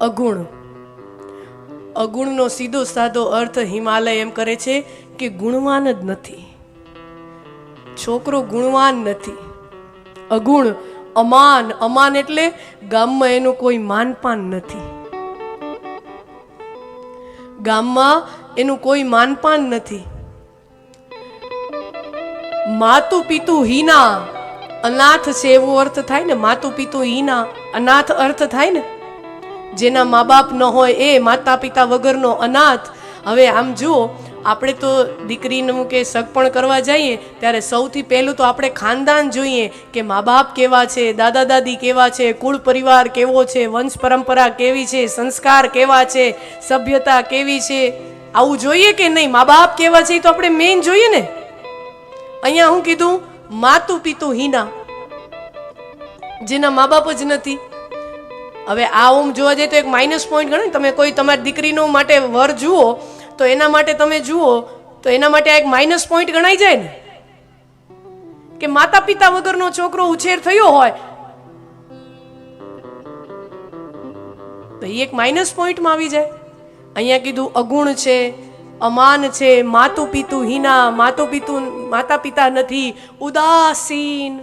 અગુણ. અગુણનો સીધો સાધો અર્થ હિમાલય એમ કરે છે કે ગુણવાન જ નથી. છોકરો ગુણવાન નથી. અગુણ, અમાન અમાન એટલે ગામમાં એનું કોઈ માનપાન નથી. ગામમાં એનું કોઈ માનપાન નથી. માતુ પિતુ હીના, અનાથ છે એવો અર્થ થાય ને? માતુ પિતુ હીના, અનાથ અર્થ થાય ને? જેના મા બાપ ન હોય એ માતા પિતા વગરનો અનાથ. હવે આમ જુઓ, આપણે તો દીકરીનું કે સગપણ કરવા જઈએ, ત્યારે સૌથી પહેલું તો આપણે ખાનદાન જોઈએ કે મા બાપ કેવા છે દાદા દાદી કેવા છે, કુળ પરિવાર કેવો છે, વંશ પરંપરા કેવી છે, સંસ્કાર કેવા છે, સભ્યતા કેવી છે, આવું જોઈએ કે નહીં? મા બાપ કેવા છે એ તો આપણે મેઇન જોઈએ ને. અહીંયા હું કીધું માતું પિતું હીના. જેના મા બાપ જ નથી. હવે આ ઓમ જોવા જઈએ તો એક માઇનસ પોઈન્ટ ગણો તમે કોઈ તમારી દીકરીનો માટે વર જુઓ, તો એના માટે તમે જુઓ, તો એના માટે આ એક માઇનસ પોઈન્ટ ગણાઈ જાય ને. કે માતા પિતા વગરનો છોકરો ઉછેર થયો હોય, તો એ એક માઇનસ પોઈન્ટમાં આવી જાય. અહીંયા કીધું અગુણ છે, અમાન છે માતું પિતુ હિના માતું પિતુ માતા પિતા નથી, ઉદાસીન.